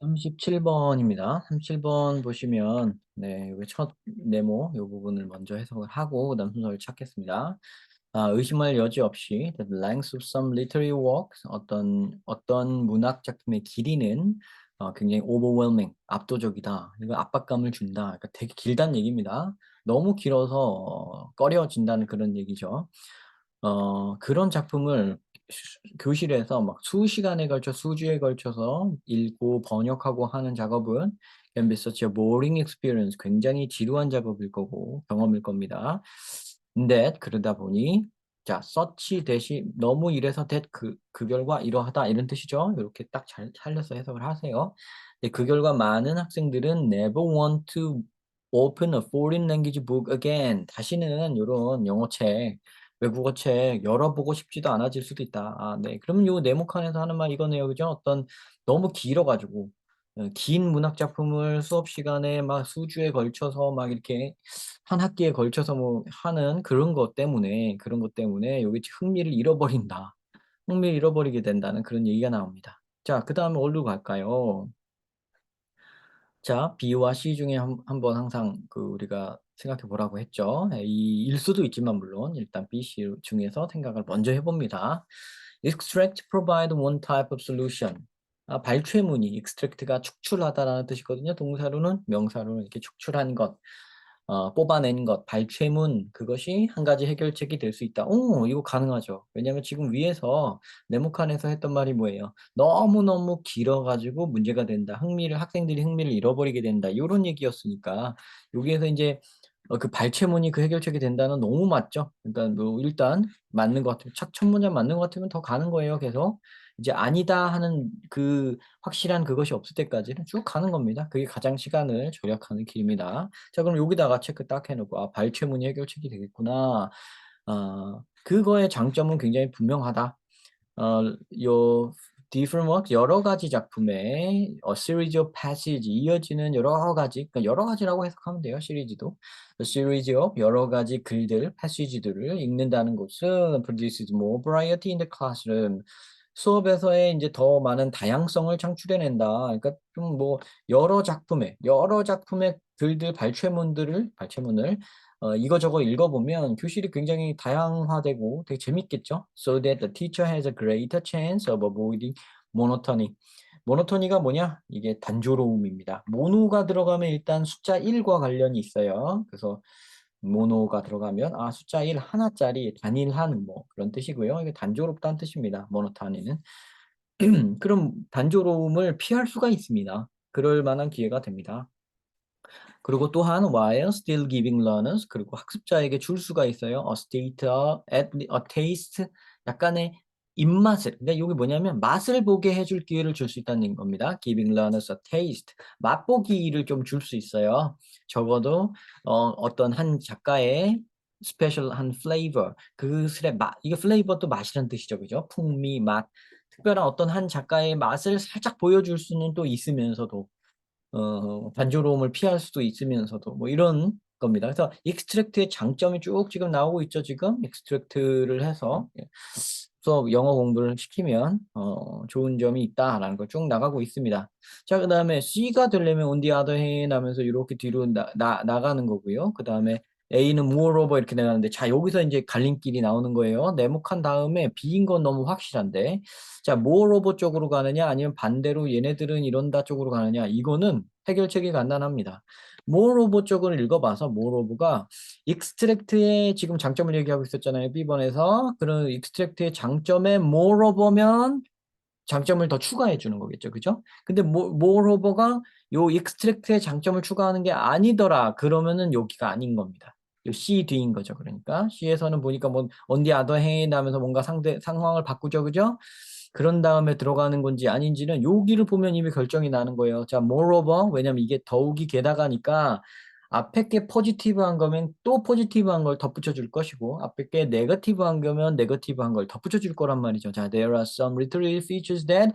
37번입니다. 37번 보시면 네, 첫 네모 이 부분을 먼저 해석을 하고 그다음 순서를 찾겠습니다. 아, 의심할 여지 없이 the length of some literary works 어떤 어떤 문학 작품의 길이는 어, 굉장히 overwhelming 압도적이다. 이거 압박감을 준다. 그러니까 되게 길다는 얘기입니다. 너무 길어서 꺼려진다는 그런 얘기죠. 어, 그런 작품을 수- 교실에서 막 수시간에 걸쳐 수주에 걸쳐서 읽고 번역하고 하는 작업은 be such a boring experience. 굉장히 지루한 작업일 거고 경험일 겁니다. 근데 그러다 보니 자, such 대신 너무 이래서 that 그, 그 결과 이러하다 이런 뜻이죠. 이렇게 딱 잘 살려서 해석을 하세요. 근데 그 결과 많은 학생들은 never want to open a foreign language book again. 다시는 이런 영어 책 외국어 책 열어보고 싶지도 않아질 수도 있다. 아, 네. 그러면 요 네모칸에서 하는 말 이거네요. 그죠? 어떤 너무 길어가지고 어, 긴 문학 작품을 수업 시간에 막 수주에 걸쳐서 막 이렇게 한 학기에 걸쳐서 뭐 하는 그런 것 때문에 그런 것 때문에 여기 흥미를 잃어버린다. 흥미를 잃어버리게 된다는 그런 얘기가 나옵니다. 자, 그 다음에 어디로 갈까요? 자, B와 C 중에 한, 한번 항상 그 우리가 생각해 보라고 했죠. 예, 이일 수도 있지만 물론 일단 B, C 중에서 생각을 먼저 해봅니다. Extract provide one type of solution. 아, 발췌문이 extract가 축출하다라는 뜻이거든요. 동사로는 명사로는 이렇게 축출한 것, 어, 뽑아낸 것, 발췌문 그것이 한 가지 해결책이 될 수 있다. 오, 이거 가능하죠. 왜냐하면 지금 위에서 네모칸에서 했던 말이 뭐예요? 너무너무 길어가지고 문제가 된다. 흥미를 학생들이 흥미를 잃어버리게 된다. 이런 얘기였으니까 여기에서 이제 어, 그 발췌문이 그 해결책이 된다는 너무 맞죠. 그러니까 뭐 일단 맞는 것 같으면 착 첫 문장 맞는 것 같으면 더 가는 거예요. 계속 이제 아니다 하는 그 확실한 그것이 없을 때까지는 쭉 가는 겁니다. 그게 가장 시간을 절약하는 길입니다. 자 그럼 여기다가 체크 딱 해놓고 아 발췌문이 해결책이 되겠구나. 아 그거의 장점은 굉장히 분명하다. 어, 요 works 여러 가지 작품의 a series of passage 이어지는 여러 가지 그러니까 여러 가지라고 해석하면 돼요 시리즈도 series of 여러 가지 글들 passage들을 읽는다는 것은 produces more variety in the classroom 수업에서의 이제 더 많은 다양성을 창출해낸다. 그러니까 좀 뭐 여러 작품의 여러 작품의 글들 발췌문들을 발췌문을 어, 이거저거 읽어보면 교실이 굉장히 다양화되고 되게 재밌겠죠? So that the teacher has a greater chance of avoiding monotony. 모노토니가 뭐냐? 이게 단조로움입니다. 모노가 들어가면 일단 숫자 1과 관련이 있어요. 그래서 모노가 들어가면 아 숫자 1 하나짜리 단일한 뭐 그런 뜻이고요. 이게 단조롭다는 뜻입니다. 모노토니는. 그럼 단조로움을 피할 수가 있습니다. 그럴 만한 기회가 됩니다. 그리고 또한 while still giving learners 그리고 학습자에게 줄 수가 있어요. a state, at, a taste 약간의 입맛을 근데 여기 뭐냐면 맛을 보게 해줄 기회를 줄 수 있다는 겁니다. giving learners a taste 맛보기를 좀 줄 수 있어요. 적어도 어, 어떤 한 작가의 스페셜 한 플레이버 그술의 맛 이게 플레이버도 맛이란 뜻이죠. 그죠? 풍미, 맛 특별한 어떤 한 작가의 맛을 살짝 보여줄 수는 또 있으면서도 어, 단조로움을 피할 수도 있으면서도 뭐 이런 겁니다. 그래서 익스트랙트의 장점이 쭉 지금 나오고 있죠. 지금 익스트랙트를 해서 예. 수업 영어 공부를 시키면 어, 좋은 점이 있다라는 걸 쭉 나가고 있습니다. 자, 그 다음에 C가 되려면 on the other hand 하면서 이렇게 뒤로 나, 나, 나가는 거고요. 그 다음에 A는 moreover 이렇게 나가는데 자 여기서 이제 갈림길이 나오는 거예요. 네모칸 다음에 B인 건 너무 확실한데 자 moreover 쪽으로 가느냐 아니면 반대로 얘네들은 이런다 쪽으로 가느냐 이거는 해결책이 간단합니다. Moreover 쪽을 읽어봐서 moreover가 extract의 지금 장점을 얘기하고 있었잖아요. B번에서 그런 extract의 장점에 moreover면 장점을 더 추가해 주는 거겠죠. 그죠? 근데 moreover가 요 extract의 장점을 추가하는 게 아니더라. 그러면은 여기가 아닌 겁니다. 요 C 뒤인 거죠. 그러니까 C에서는 보니까 뭐 the other hand 하면서 뭔가 상대 상황을 바꾸죠. 그죠? 그런 다음에 들어가는 건지 아닌지는 여기를 보면 이미 결정이 나는 거예요. 자, moreover 왜냐면 이게 더욱이 게다가니까 앞에 게 포지티브한 거면 또 포지티브한 걸 덧붙여 줄 것이고 앞에 게 네거티브한 거면 네거티브한 걸 덧붙여 줄 거란 말이죠. 자, there are some literary features that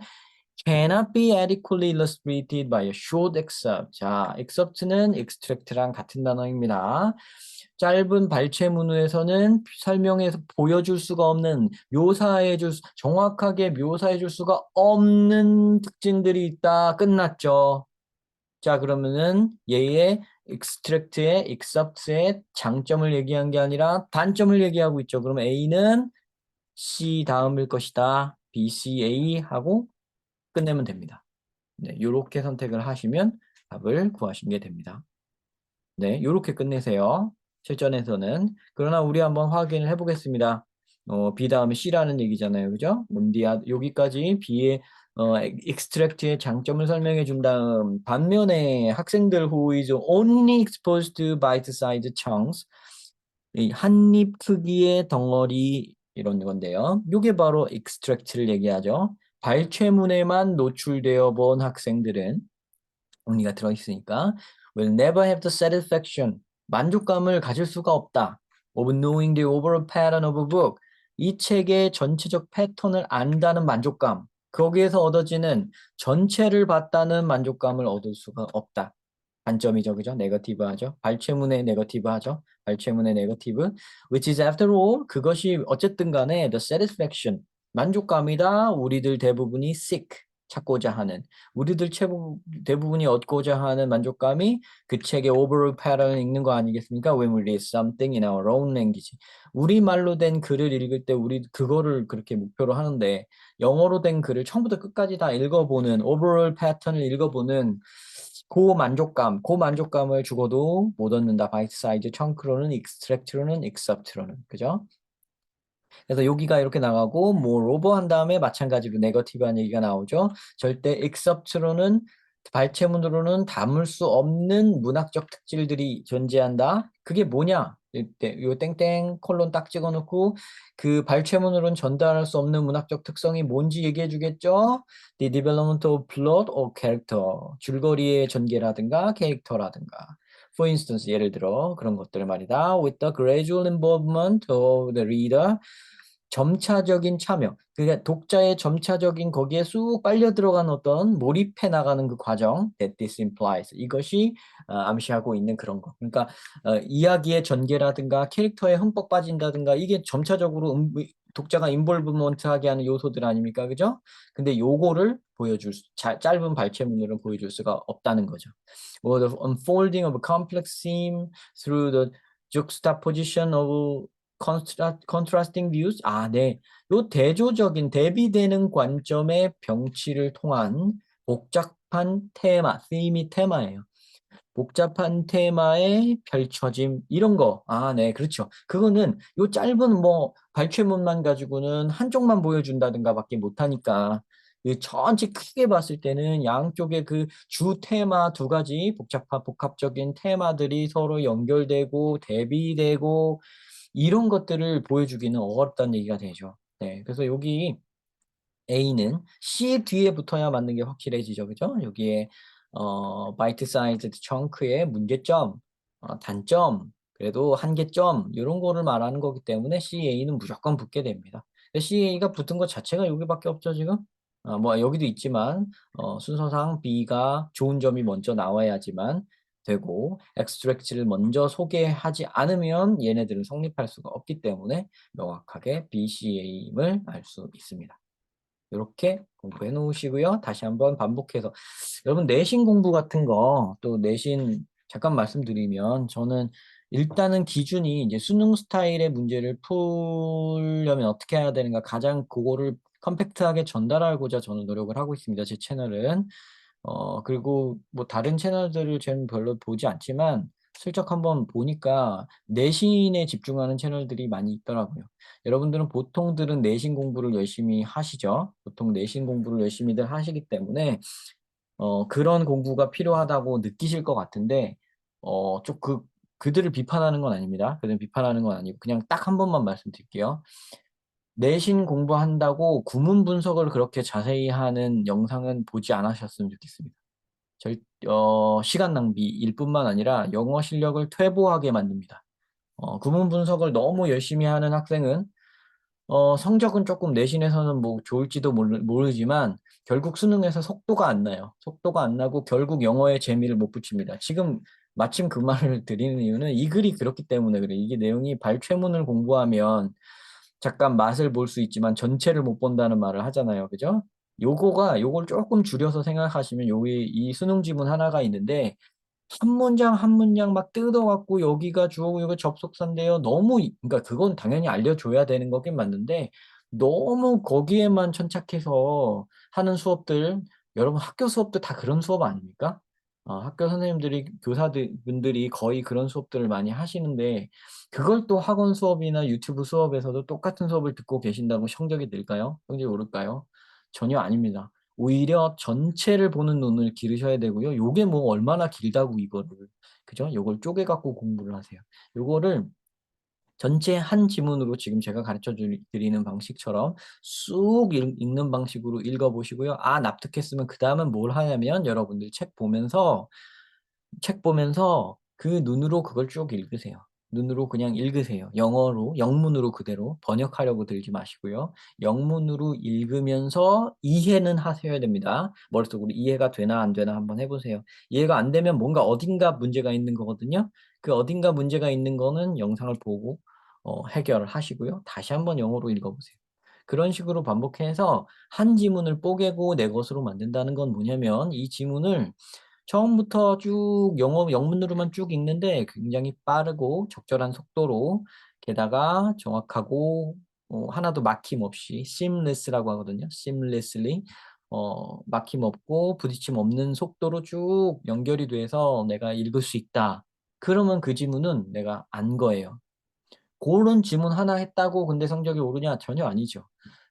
cannot be adequately illustrated by a short excerpt. 자, excerpt는 extract랑 같은 단어입니다. 짧은 발췌문에서는 설명해서 보여줄 수가 없는 묘사해 줄 수- 정확하게 묘사해 줄 수가 없는 특징들이 있다. 끝났죠. 자, 그러면은 얘의 extract의 excerpt의 장점을 얘기한 게 아니라 단점을 얘기하고 있죠. 그러면 A는 C 다음일 것이다. B, C, A 하고 끝내면 됩니다. 네, 요렇게 선택을 하시면 답을 구하시는 게 됩니다. 네, 요렇게 끝내세요. 실전에서는. 그러나 우리 한번 확인을 해보겠습니다. 어, B 다음에 C라는 얘기잖아요. 그죠? 뭔디아 여기까지 B의 어, extract의 장점을 설명해 준 다음 반면에 학생들 who is only exposed to bite-sized chunks 이 한입 크기의 덩어리 이런 건데요. 이게 바로 extract를 얘기하죠. 발췌문에만 노출되어 본 학생들은 only가 들어있으니까 will never have the satisfaction 만족감을 가질 수가 없다. of knowing the overall pattern of a book 이 책의 전체적 패턴을 안다는 만족감 거기에서 얻어지는 전체를 봤다는 만족감을 얻을 수가 없다. 단점이죠, 그죠? 네거티브 하죠. 발췌문의 네거티브 하죠. 발췌문의 네거티브. Which is after all, 그것이 어쨌든 간에 the satisfaction, 만족감이다. 우리들 대부분이 seek, 찾고자 하는. 우리들 최부, 대부분이 얻고자 하는 만족감이 그 책의 overall pattern 읽는 거 아니겠습니까? When we read something in our own language. 우리말로 된 글을 읽을 때 우리 그거를 그렇게 목표로 하는데 영어로 된 글을 처음부터 끝까지 다 읽어보는 overall pattern을 읽어보는 그 만족감, 그 만족감을 죽어도 못 얻는다. 바이트 사이즈 청크로는 익스트랙트로는 excerpt로는 그죠? 그래서 여기가 이렇게 나가고 moreover 한 다음에 마찬가지로 네거티브한 얘기가 나오죠. 절대 excerpt로는 발췌문으로는 담을 수 없는 문학적 특질들이 존재한다. 그게 뭐냐? 이때 요 땡땡 콜론 딱 찍어놓고 그 발췌문으로는 전달할 수 없는 문학적 특성이 뭔지 얘기해 주겠죠? The development of plot or character. 줄거리의 전개라든가 캐릭터라든가. For instance, 예를 들어 그런 것들 말이다. With the gradual involvement of the reader. 점차적인 참여. 그러니까 독자의 점차적인 거기에 쑥 빨려 들어간 어떤 몰입해 나가는 그 과정. That this implies. 이것이 어, 암시하고 있는 그런 거. 그러니까 어, 이야기의 전개라든가 캐릭터에 흠뻑 빠진다든가 이게 점차적으로 음, 독자가 인볼브먼트하게 하는 요소들 아닙니까? 그죠? 근데 요거를 보여줄 수, 자, 짧은 발췌문으로 보여줄 수가 없다는 거죠. Or the unfolding of a complex theme through the juxtaposition of contra- contrasting views. 아, 네. 요 대조적인 대비되는 관점의 병치를 통한 복잡한 테마, theme이 테마예요. 복잡한 테마의 펼쳐짐 이런 거. 아, 네, 그렇죠. 그거는 요 짧은 뭐 발췌문만 가지고는 한쪽만 보여준다든가 밖에 못 하니까 이 전체 크게 봤을 때는 양쪽의 그 주 테마 두 가지 복잡한 복합적인 테마들이 서로 연결되고 대비되고 이런 것들을 보여주기는 어렵다는 얘기가 되죠. 네, 그래서 여기 A는 C 뒤에 붙어야 맞는 게 확실해지죠, 그죠? 여기에 어, 바이트 사이즈 청크의 문제점, 어, 단점, 그래도 한계점 이런 거를 말하는 거기 때문에 CA는 무조건 붙게 됩니다. CA가 붙은 것 자체가 여기밖에 없죠, 지금? 어, 뭐 여기도 있지만 어, 순서상 B가 좋은 점이 먼저 나와야지만 되고 extract를 먼저 소개하지 않으면 얘네들은 성립할 수가 없기 때문에 명확하게 BCA임을 알 수 있습니다. 이렇게 공부해 놓으시고요. 다시 한번 반복해서 여러분 내신 공부 같은 거 또 내신 잠깐 말씀드리면 저는 일단은 기준이 이제 수능 스타일의 문제를 풀려면 어떻게 해야 되는가 가장 그거를 컴팩트하게 전달하고자 저는 노력을 하고 있습니다. 제 채널은 어 그리고 뭐 다른 채널들을 저는 별로 보지 않지만 슬쩍 한번 보니까 내신에 집중하는 채널들이 많이 있더라고요. 여러분들은 보통들은 내신 공부를 열심히 하시죠. 보통 내신 공부를 열심히들 하시기 때문에 어, 그런 공부가 필요하다고 느끼실 것 같은데 어, 좀 그, 그들을 비판하는 건 아닙니다. 그들을 비판하는 건 아니고 그냥 딱 한 번만 말씀드릴게요. 내신 공부한다고 구문 분석을 그렇게 자세히 하는 영상은 보지 않으셨으면 좋겠습니다. 절, 어, 시간 낭비일 뿐만 아니라 영어 실력을 퇴보하게 만듭니다. 어, 구문 분석을 너무 열심히 하는 학생은 어, 성적은 조금 내신에서는 뭐 좋을지도 모르, 모르지만 결국 수능에서 속도가 안 나요. 속도가 안 나고 결국 영어에 재미를 못 붙입니다. 지금 마침 그 말을 드리는 이유는 이 글이 그렇기 때문에 그래. 이게 내용이 발췌문을 공부하면 잠깐 맛을 볼 수 있지만 전체를 못 본다는 말을 하잖아요. 그죠? 요거가 요걸 조금 줄여서 생각하시면 여기 이 수능 지문 하나가 있는데 한 문장 한 문장 막 뜯어갖고 여기가 주어고 여기 접속사인데요. 너무 이- 그러니까 그건 당연히 알려줘야 되는 거긴 맞는데 너무 거기에만 천착해서 하는 수업들 여러분 학교 수업도 다 그런 수업 아닙니까? 어, 학교 선생님들이 교사들 분들이 거의 그런 수업들을 많이 하시는데 그걸 또 학원 수업이나 유튜브 수업에서도 똑같은 수업을 듣고 계신다고 성적이 늘까요? 성적이 오를까요? 전혀 아닙니다. 오히려 전체를 보는 눈을 기르셔야 되고요. 요게 뭐 얼마나 길다고 이거를 그죠? 요걸 쪼개 갖고 공부를 하세요. 요거를 전체 한 지문으로 지금 제가 가르쳐 줄- 드리는 방식처럼 쑥 읽- 읽는 방식으로 읽어 보시고요. 아, 납득했으면 그 다음은 뭘 하냐면 여러분들 책 보면서 책 보면서 그 눈으로 그걸 쭉 읽으세요. 눈으로 그냥 읽으세요. 영어로, 영문으로 그대로 번역하려고 들지 마시고요. 영문으로 읽으면서 이해는 하셔야 됩니다. 머릿속으로 이해가 되나 안 되나 한번 해보세요. 이해가 안 되면 뭔가 어딘가 문제가 있는 거거든요. 그 어딘가 문제가 있는 거는 영상을 보고 어, 해결을 하시고요. 다시 한번 영어로 읽어보세요. 그런 식으로 반복해서 한 지문을 뽀개고 내 것으로 만든다는 건 뭐냐면 이 지문을 처음부터 쭉 영어 영문으로만 쭉 읽는데 굉장히 빠르고 적절한 속도로 게다가 정확하고 어, 하나도 막힘 없이 seamless라고 하거든요. seamlessly 어, 막힘 없고 부딪힘 없는 속도로 쭉 연결이 돼서 내가 읽을 수 있다. 그러면 그 지문은 내가 안 거예요. 그런 지문 하나 했다고 근데 성적이 오르냐? 전혀 아니죠.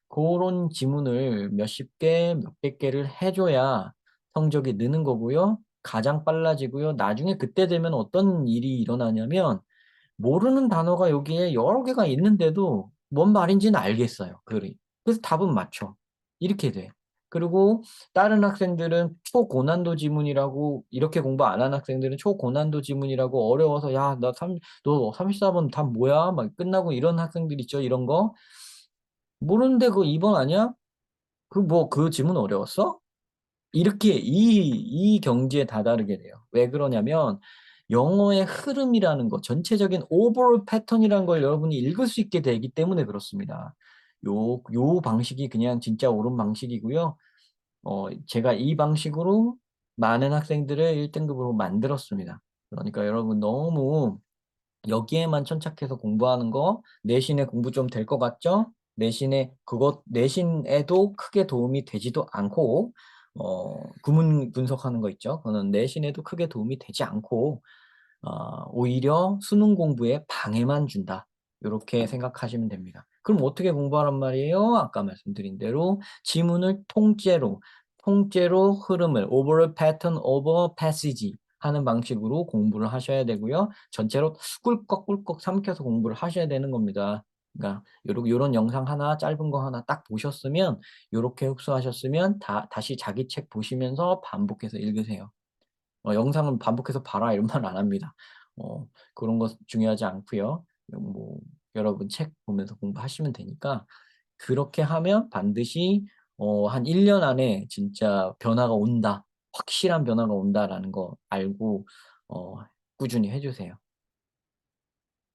그런 지문을 몇십 개, 몇백 개를 해줘야 성적이 느는 거고요. 가장 빨라지고요. 나중에 그때 되면 어떤 일이 일어나냐면 모르는 단어가 여기에 여러 개가 있는데도 뭔 말인지는 알겠어요. 글이. 그래서 답은 맞춰. 이렇게 돼. 그리고 다른 학생들은 초고난도 지문이라고 이렇게 공부 안 한 학생들은 초고난도 지문이라고 어려워서 야, 나 3, 너 34번 답 뭐야? 막 끝나고 이런 학생들 있죠. 이런 거. 모르는데 그거 2번 아니야? 그 뭐 그 지문 어려웠어? 이렇게 이, 이 경지에 다다르게 돼요. 왜 그러냐면 영어의 흐름이라는 거, 전체적인 오버롤 패턴이라는 걸 여러분이 읽을 수 있게 되기 때문에 그렇습니다. 요, 요 방식이 그냥 진짜 옳은 방식이고요. 어, 제가 이 방식으로 많은 학생들을 1등급으로 만들었습니다. 그러니까 여러분 너무 여기에만 천착해서 공부하는 거 내신에 공부 좀 될 것 같죠? 내신에 그것 내신에도 크게 도움이 되지도 않고 어, 구문 분석하는 거 있죠? 그거는 내신에도 크게 도움이 되지 않고 어, 오히려 수능 공부에 방해만 준다. 이렇게 생각하시면 됩니다. 그럼 어떻게 공부하란 말이에요? 아까 말씀드린 대로 지문을 통째로 통째로 흐름을 overall pattern over passage 하는 방식으로 공부를 하셔야 되고요. 전체로 꿀꺽꿀꺽 삼켜서 공부를 하셔야 되는 겁니다. 그러니까 요런, 요런 영상 하나 짧은 거 하나 딱 보셨으면 요렇게 흡수하셨으면 다, 다시 자기 책 보시면서 반복해서 읽으세요. 어, 영상은 반복해서 봐라 이런 말 안 합니다. 어, 그런 거 중요하지 않고요. 뭐 여러분 책 보면서 공부하시면 되니까 그렇게 하면 반드시 어, 한 1년 안에 진짜 변화가 온다. 확실한 변화가 온다라는 거 알고 어, 꾸준히 해주세요.